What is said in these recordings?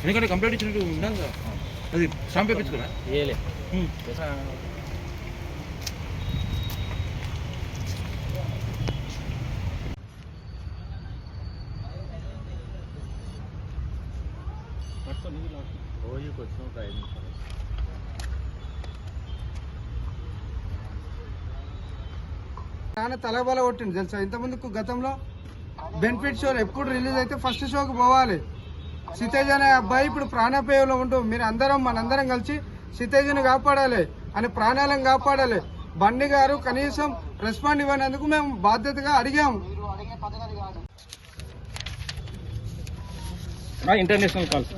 ఎందుకంటే కంప్లైంట్ ఇచ్చినట్టు ఉండాలి అది స్టాంప్ వేయించుకురా ఏలే రోజుకి వచ్చిన ఒక ఐదు నిమిషాలు. నాన్న తలబల కొట్టింది తెలుసా? ఇంతకుముందుకు గతంలో బెనిఫిట్ షో ఎప్పుడు రిలీజ్ అయితే ఫస్ట్ షోకి పోవాలి. సితేజ్ అనే అబ్బాయి ఇప్పుడు ప్రాణాపాయంలో ఉంటూ మీరు అందరం మనందరం కలిసి సితేజ్ని కాపాడాలి అని ప్రాణాలను కాపాడాలి. బండి గారు కనీసం రెస్పాండ్ ఇవ్వనందుకు మేము బాధ్యతగా అడిగాము. ఇంటర్నేషనల్ కాల్స్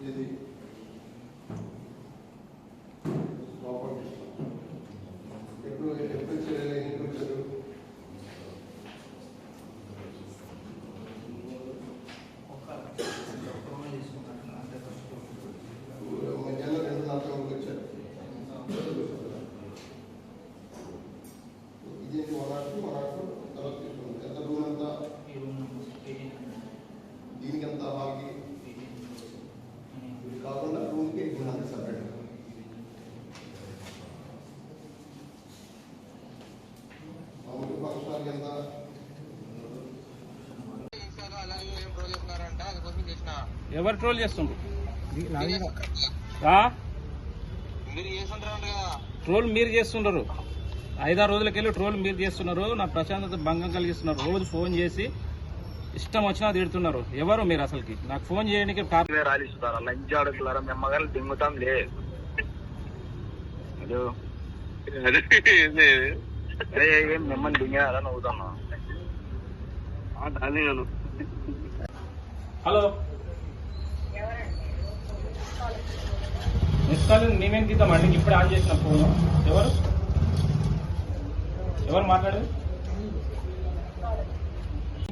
in the ఎవరు ట్రోల్ చేస్తుండ్రు? ట్రోల్ మీరు చేస్తుండరు. ఐదారు రోజులకెళ్ళి ట్రోల్ మీరు చేస్తున్నారు. నా ప్రశాంతత భంగం కలిగిస్తున్నారు. రోజు ఫోన్ చేసి ఇష్టం వచ్చినా తిడుతున్నారు. ఎవరు మీరు అసలుకి? నాకు ఫోన్ చేయడానికి దింగుతాం లే. మిమ్మల్ని దింగారా హలో. మిస్ కాల్ మేమేం తీద్దామండి ఇప్పుడే ఆన్ చేసిన ఫోన్. ఎవరు? ఎవరు మాట్లాడేది?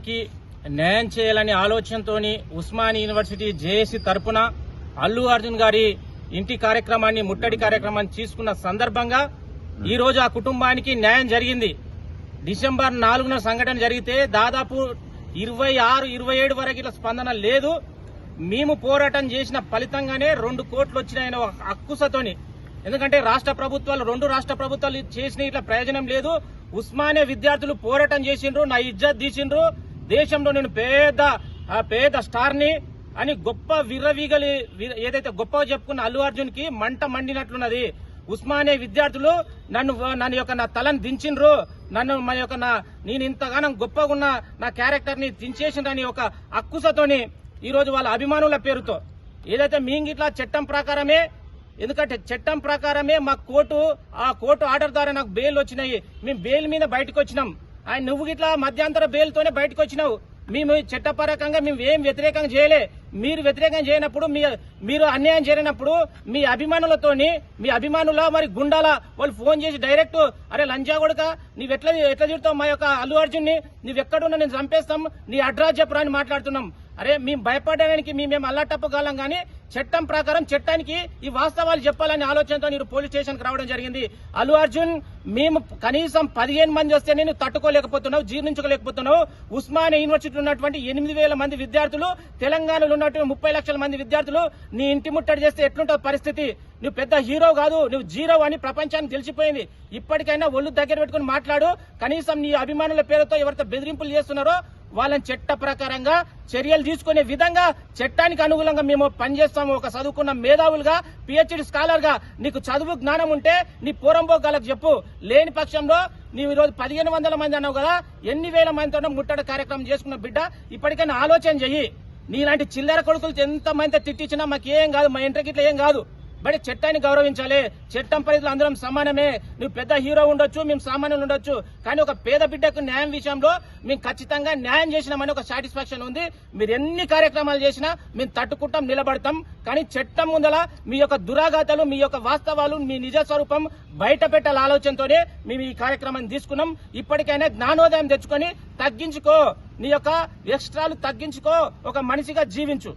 కి న్యాయం చేయాలనే ఆలోచనతోని ఉస్మాని యూనివర్సిటీ జేఏసీ తరపున అల్లు అర్జున్ గారి ఇంటి కార్యక్రమాన్ని ముట్టడి కార్యక్రమాన్ని తీసుకున్న సందర్భంగా ఈ రోజు ఆ కుటుంబానికి న్యాయం జరిగింది. డిసెంబర్ నాలుగున సంఘటన జరిగితే దాదాపు ఇరవై ఆరు ఇరవై ఏడు వరకు ఇట్లా స్పందన లేదు. మేము పోరాటం చేసిన ఫలితంగానే రెండు కోట్లు వచ్చినాయని ఒక అక్కుసతోని. ఎందుకంటే రాష్ట్ర ప్రభుత్వాలు రెండు రాష్ట్ర ప్రభుత్వాలు చేసిన ఇట్లా ప్రయోజనం లేదు. ఉస్మానియా విద్యార్థులు పోరాటం చేసిండ్రు నా ఇజ్జత్ తీసిండ్రు. దేశంలో నేను పేద పేద స్టార్ని అని గొప్ప విర్రవీగలి ఏదైతే గొప్పగా చెప్పుకున్న అల్లు అర్జున్కి మంట మండినట్లున్నది. ఉస్మానియా విద్యార్థులు నన్ను నన్ను యొక్క నా తలను దించిండ్రు. నన్ను మా యొక్క నా నేను ఇంతగానం గొప్పగా ఉన్న నా క్యారెక్టర్ని దించేసిండ్రని ఒక అక్కుసతోని ఈరోజు వాళ్ళ అభిమానుల పేరుతో. ఏదైతే మేము చట్టం ప్రకారమే ఎందుకంటే చట్టం ప్రకారమే మా కోర్టు ఆ కోర్టు ఆర్డర్ ద్వారా నాకు బెయిల్ వచ్చినాయి. మేము బెయిల్ మీద బయటకు వచ్చినాం ఆయన నువ్వు గిట్లా మధ్యాంతర బెయిల్తోనే బయటకు వచ్చినావు మేము చట్టపరకంగా మేము ఏం వ్యతిరేకంగా చేయలే. మీరు వ్యతిరేకం చేయనప్పుడు మీ మీరు అన్యాయం చేరినప్పుడు మీ అభిమానులతోని మీ అభిమానుల మరి గుండాల వాళ్ళు ఫోన్ చేసి డైరెక్ట్ అరే లంజా కొడుక నీవు ఎట్లా ఎట్లా చూడతావు మా యొక్క అల్లు అర్జున్ని నువ్వు ఎక్కడున్నా నేను చంపేస్తాం. నీ అడ్రస్ చెప్పరా అని మాట్లాడుతున్నాం. అరే మేము భయపడడానికి మేము అల్లాటప్పగలం కానీ చట్టం ప్రకారం చట్టానికి ఈ వాస్తవాలు చెప్పాలనే ఆలోచనతో మీరు పోలీస్ స్టేషన్కి రావడం జరిగింది. అల్లు అర్జున్ మేము కనీసం పదిహేను మంది వస్తే నేను తట్టుకోలేకపోతున్నావు జీర్ణించుకోలేకపోతున్నావు. ఉస్మానియా యూనివర్సిటీ ఉన్నటువంటి ఎనిమిది వేల మంది విద్యార్థులు తెలంగాణలో ఉన్నటువంటి ముప్పై లక్షల మంది విద్యార్థులు నీ ఇంటి ముట్టడి చేస్తే ఎట్లుంటుంది పరిస్థితి? నువ్వు పెద్ద హీరో కాదు నువ్వు జీరో అని ప్రపంచానికి తెలిసిపోయింది. ఇప్పటికైనా ఒళ్ళు దగ్గర పెట్టుకుని మాట్లాడు. కనీసం నీ అభిమానుల పేరుతో ఎవరితో బెదిరింపులు చేస్తున్నారో వాళ్ళని చట్ట ప్రకారంగా చర్యలు తీసుకునే విధంగా చట్టానికి అనుగుణంగా మేము పనిచేస్తాము. ఒక చదువుకున్న మేధావులుగా పిహెచ్డి స్కాలర్గా నీకు చదువు జ్ఞానం ఉంటే నీ పూరంబోకాలకు చెప్పు. లేని పక్షంలో నీవు ఈరోజు పదిహేను వందల మంది అన్నావు కదా ఎన్ని వేల మందితో ముట్టడి కార్యక్రమం చేసుకున్న బిడ్డ ఇప్పటికైనా ఆలోచన చెయ్యి. నీలాంటి చిల్లర కొడుకులు ఎంత మంది తిట్టించినా మాకు ఏం కాదు మా ఇంటర్కి ఇట్లా ఏం కాదు. బట్ చట్టాన్ని గౌరవించాలి. చట్టం పరిధిలో అందరం సమానమే. నువ్వు పెద్ద హీరో ఉండొచ్చు మేము సామాన్యులు ఉండొచ్చు. కానీ ఒక పేద బిడ్డకు న్యాయం విషయంలో మేము ఖచ్చితంగా న్యాయం చేసినామని ఒక సాటిస్ఫాక్షన్ ఉంది. మీరు ఎన్ని కార్యక్రమాలు చేసినా మేము తట్టుకుంటాం నిలబడతాం. కానీ చట్టం ముందల మీ యొక్క దురాఘాతాలు మీ యొక్క వాస్తవాలు మీ నిజ స్వరూపం బయట పెట్టాల ఆలోచనతోనే మేము ఈ కార్యక్రమాన్ని తీసుకున్నాం. ఇప్పటికైనా జ్ఞానోదయం తెచ్చుకొని తగ్గించుకో. నీ యొక్క ఎక్స్ట్రాలు తగ్గించుకో. ఒక మనిషిగా జీవించు.